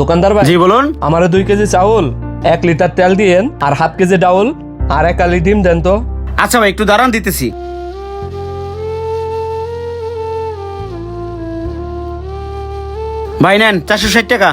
দোকানদার ভাই জি বলুন। আমার দুই কেজি চাউল এক লিটার তেল দিয়েন আর হাফ কেজি ডাউল আর এক আলি ডিম দেন তো। আচ্ছা ভাই একটু দাঁড়ান দিতেছি। ভাই নেন চারশো ষাট টাকা।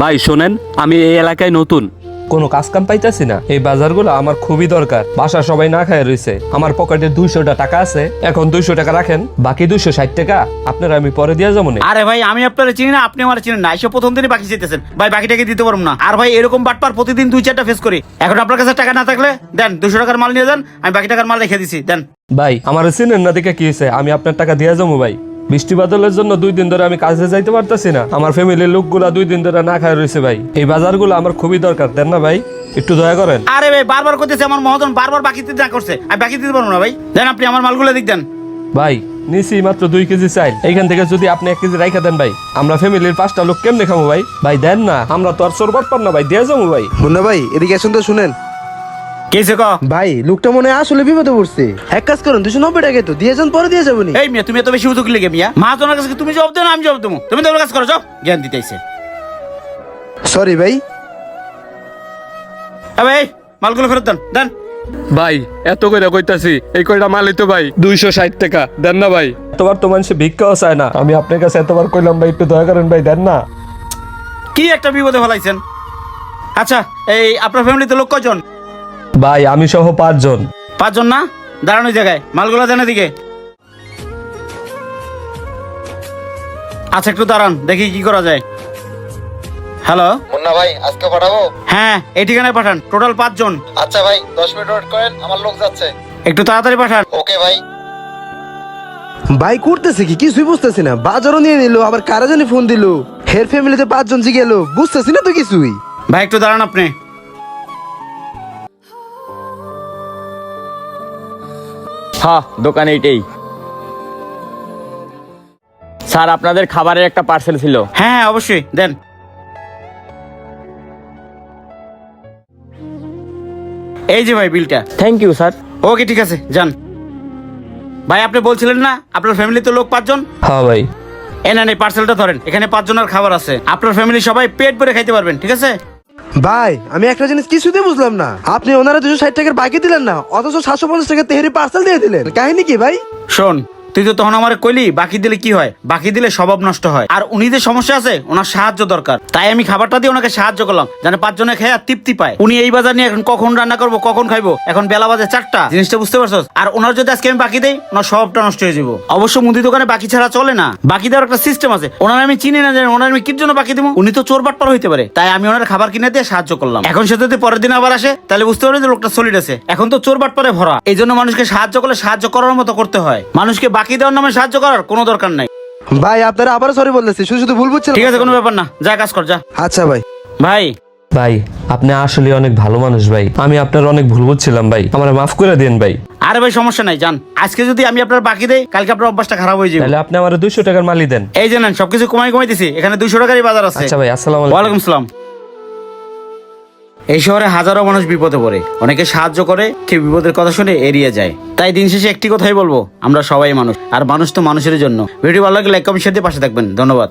ভাই শোনেন আমি এই এলাকায় নতুন। কোনো কাজ কাম পাইতেছি না। এই বাজারগুলো আমার খুবই দরকার। বাসা সবাই না খায় রয়েছে আমার পকেটে দুইশোটা টাকা আছে। এখন দুইশো টাকা রাখেন বাকি দুইশো ষাট টাকা আপনার আমি পরে দিয়ে যাব না আরে ভাই আমি আপনারা চিনি না আপনি আমার চিনেন না। এসে প্রথম দিনই বাকি যেতেছেন ভাই বাকিটাকে দিতে পারব না? আর ভাই এরকম বাটপার প্রতিদিন দুই চারটা ফেস করি। এখন আপনার কাছে টাকা না থাকলে দেন দুশো টাকার মাল নিয়ে যান আমি বাকি টাকার মাল রেখে দিছি দেন। ভাই আমার চিনেন না দেখে কি হয়েছে? আমি আপনার টাকা দিয়ে যাব ভাই। বৃষ্টি বাদলের জন্য দুই দিন ধরে আমি কাজে যাইতে পারতেছি না। আমার ফ্যামিলির লোকগুলা দুই দিন ধরে না খায় রয়েছে ভাই। এই বাজারগুলো আমার খুবই দরকার দেন না ভাই? একটু দয়া করেন। আরে ভাই বারবার করতেছে আমার মহাজন বারবার বাকি দিতে না করছে। আমি বাকি দিতে পারব না ভাই। দেন আপনি আমার মালগুলো দিক দেন। ভাই নিছি মাত্র দুই কেজি চাইল এইখান থেকে যদি আপনি এক কেজি রাইখা দেন ভাই আমরা ফ্যামিলির পাঁচটা লোক কেমনে খাব ভাই? ভাই দেন না আমরা তো আর সরবত পার না ভাই দিয়ে যাব ভাই। মুন্না ভাই এদিকে আসুন তো শুনেন। কেছে ক ভাই লোকটা মনে হয় আসলে বিপদে পড়ছে। এক কাজ করুন দুশো নব্বই টাকা তো দিয়ে যান পরে দিয়ে যাব নি। এই মিয়া তুমি এত বেশি উদুক লেগে মিয়া? মহাজনের কাছে তুমি জবাব দেও না আমি জবাব দেবো। তুমি তো আমার কাছে করো যাও। জ্ঞান দিতেছে সরি ভাই। ভাই মালগুলো ফেরত দেন দেন। ভাই এত করে কইতাছি এই কয়টা মালই তো ভাই দুইশো ষাট টাকা দেন না ভাই। এতবার তো মানুষ ভিক্ষাও চায় না আমি আপনার কাছে এতবার কইলাম ভাই একটু দয়া করেন ভাই দেন না। কি একটা বিপদে ফেলাইছেন? আচ্ছা এই আপনার ফ্যামিলিতে লোক কয়জন? ভাই আমি সহ পাঁচজন। পাঁচজন না? দাঁড়ানোর জায়গায়। মালগুলা দেন দিকে। আচ্ছা একটু দাঁড়ান দেখি কি করা যায়। হ্যালো? মুন্না ভাই আজকে পাঠাবো? হ্যাঁ এই ঠিকানায় পাঠান। টোটাল পাঁচজন। আচ্ছা ভাই দশ মিনিট ওয়েট করেন আমার লোক যাচ্ছে। একটু তাড়াতাড়ি পাঠান। ওকে ভাই। ভাই করতেছে কি? কিছুই বুঝতেছি না। বাজারও নিয়ে নিল আবার কারা জানি ফোন দিল। হের ফ্যামিলিতে পাঁচজন জি গেল বুঝতেছি না তো কিছুই। ভাই একটু দাঁড়ান আপনি। হ্যাঁ দোকান এইটাই। স্যার আপনাদের খাবারের একটা পার্সেল ছিল। হ্যাঁ হ্যাঁ অবশ্যই দেন। এই যে ভাই বিলটা। থ্যাংক ইউ স্যার ওকে ঠিক আছে যান। ভাই আপনি বলছিলেন না আপনার ফ্যামিলিতে লোক পাঁচজন? হ্যাঁ ভাই। এ না এই পার্সেলটা ধরেন এখানে পাঁচজনের খাবার আছে। আপনার ফ্যামিলি সবাই পেট ভরে খাইতে পারবেন ঠিক আছে? ভাই, আমি একটা জিনিস কিছুতেই বুঝলাম না। আপনি ওনারা দুশো ষাট টাকার বাকি দিলেন না, অথচ সাতশো পঞ্চাশ টাকা তেহারি পার্সেল দিয়ে দিলেন। কাহিনী কি ভাই? শোন তুই তো তখন আমার কইলি, বাকি দিলে কি হয়? বাকি দিলে স্বভাব নষ্ট হয়। আর উনি যে সমস্যা আছে, ওনার সাহায্য দরকার। তাই আমি খাবারটা দিয়ে ওনাকে সাহায্য করলাম, যেন পাঁচজনে খেয়ে আর তৃপ্তি পায়। উনি এই বাজার নিয়ে এখন কখন রান্না করব, কখন খাইবো? এখন বেলা বাজে চারটা। জিনিসটা বুঝতে পারছ আর ওনার যদি আজকে আমি বাকি দেই, ওনার স্বভাবটা নষ্ট হয়ে যাব। অবশ্য মুদি দোকানে বাকি ছাড়া চলে না। বাকি দেওয়ার একটা সিস্টেম আছে। ওনার আমি চিনি না, জানি ওনার আমি কির জন্য বাকি দেবো? উনি তো চোর বাটপার হইতে পারে। তাই আমি ওনার খাবার কিনে দিয়ে সাহায্য করলাম। এখন সে যদি পরের দিন আবার আসে, তাহলে বুঝতে পারবে যে লোকটা সলিড আছে। এখন তো চোর বাটপারে ভরা। এই জন্য মানুষকে সাহায্য করলে সাহায্য করার মতো করতে হয়। মানুষকে বাকি দেওয়ার নামে সাহায্য করার কোনো দরকার নাই। ভাই আপনারা আবারও সরি বলতেছি শুধু শুধু ভুল বুঝছেন ঠিক আছে কোনো ব্যাপার না যা কাজ কর যা। আচ্ছা ভাই। ভাই। ভাই আপনি আসলে অনেক ভালো মানুষ ভাই। আমি আপনার অনেক ভুল বুঝছিলাম ভাই। আমার মাফ করে দিন ভাই। আরে ভাই সমস্যা নাই জান আজকে যদি আমি আপনার বাকি দেই কালকে আপনার অভ্যাসটা খারাপ হয়ে যাবে। তাহলে আপনি আমার দুইশো টাকার মালি দেন। এই যে নেন সবকিছু কমাই কমাই দিছি এখানে দুইশো টাকারই বাজার আছে। আচ্ছা ভাই আসসালাম ওয়ালাইকুম সালাম। এই শহরে হাজারো মানুষ বিপদে পড়ে। অনেকে সাহায্য করে, কেউ বিপদের কথা শুনে এড়িয়ে যায়। তাই দিন শেষে একটি কথাই বলব, আমরা সবাই মানুষ, আর মানুষ তো মানুষের জন্য। ভিডিও ভালো লাগলে লাইক কমেন্ট সাথে পাশে থাকবেন। ধন্যবাদ।